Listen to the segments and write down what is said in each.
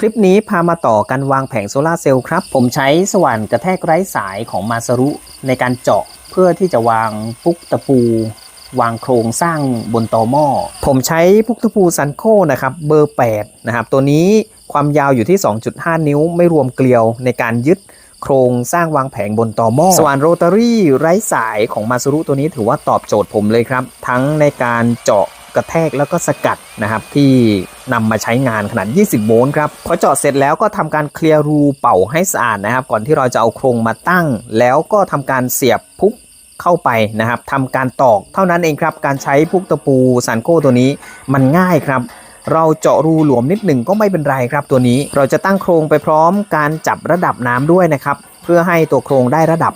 คลิปนี้พามาต่อกันวางแผงโซลาเซลล์ครับ ผมใช้สว่านกระแทกไร้สายของมาซารุในการเจาะเพื่อที่จะวางปุ๊กตะปู วางโครงสร้างบนตอหม้อ ผมใช้พุกตะปูซันโคนะครับเบอร์ 8 นะครับ ตัวนี้ความยาวอยู่ที่ 2.5 นิ้วไม่รวมเกลียวในการยึดโครงสร้างวางแผงบนตอหม้อสว่านโรตารี่ไร้สายของมาซารุตัวนี้ถือว่าตอบโจทย์ผมเลยครับ ทั้งในการเจาะ กระแทกแล้วก็สกัดนะครับที่นำมาใช้งานขนาด 20 โวลต์ครับพอเจาะเสร็จแล้วก็ทำการเคลียร์รูเป่าให้สะอาดนะครับ ก่อนที่เราจะเอาโครงมาตั้ง แล้วก็ทำการเสียบพุกเข้าไปนะครับทำการตอกเท่านั้นเองครับ การใช้พุกตะปูซันโก้ตัวนี้มันง่ายครับเราเจาะรูหลวมนิดหนึ่งก็ไม่เป็นไรครับตัวนี้ เราจะตั้งโครงไปพร้อมการจับระดับน้ำด้วยนะครับ เพื่อให้ตัวโครงได้ระดับ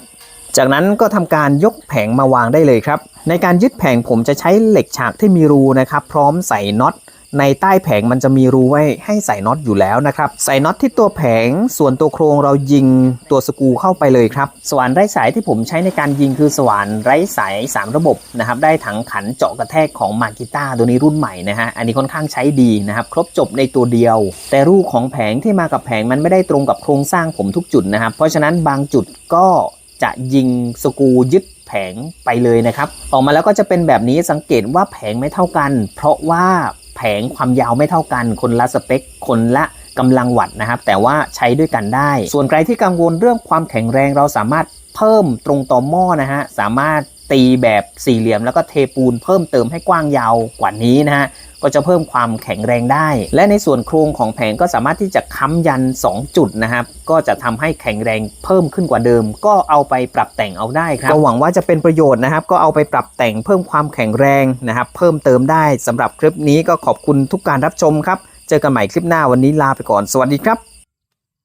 จากนั้นก็ทำการยกแผงมาวางได้เลยครับ ในการยึดแผงผมจะใช้เหล็กฉากที่มีรูนะครับ พร้อมใส่น็อตในใต้แผงมันจะมีรูไว้ให้ใส่น็อตอยู่แล้วนะครับ ใส่น็อตที่ตัวแผงส่วนตัวโครงเรายิงตัวสกูเข้าไปเลยครับ สว่านไร้สายที่ผมใช้ในการยิงคือสว่านไร้สาย 3 ระบบนะครับ ได้ถังขันเจาะกระแทกของมากิต้าตัวนี้รุ่นใหม่นะฮะ อันนี้ค่อนข้างใช้ดีนะครับ ครบจบในตัวเดียว แต่รูของแผงที่มากับแผงมันไม่ได้ตรงกับโครงสร้างผมทุกจุดนะครับ เพราะฉะนั้นบางจุดก็ จะยิงสกูยึดแผงไปเลยนะครับ ออกมาแล้วก็จะเป็นแบบนี้สังเกตว่าแผงไม่เท่ากัน เพราะว่าแผงความยาวไม่เท่ากัน คนละสเปค คนละกำลังวัดนะครับ แต่ว่าใช้ด้วยกันได้ ส่วนใครที่กังวลเรื่องความแข็งแรงเราสามารถเพิ่มตรงต่อหม้อนะฮะสามารถ ตีแบบสี่เหลี่ยมแล้วก็เทปูนเพิ่มเติมให้กว้างยาวกว่านี้นะฮะก็จะเพิ่มความแข็งแรงได้ และในส่วนโครงของแผงก็สามารถที่จะค้ำยัน 2 จุดนะครับ ก็จะทำให้แข็งแรงเพิ่มขึ้นกว่าเดิม ก็เอาไปปรับแต่งเอาได้ครับก็หวังว่าจะเป็นประโยชน์นะครับ ก็เอาไปปรับแต่งเพิ่มความแข็งแรงนะครับ เพิ่มเติมได้สำหรับคลิปนี้ก็ขอบคุณทุกการรับชมครับ เจอกันใหม่คลิปหน้าวันนี้ลาไปก่อน สวัสดีครับ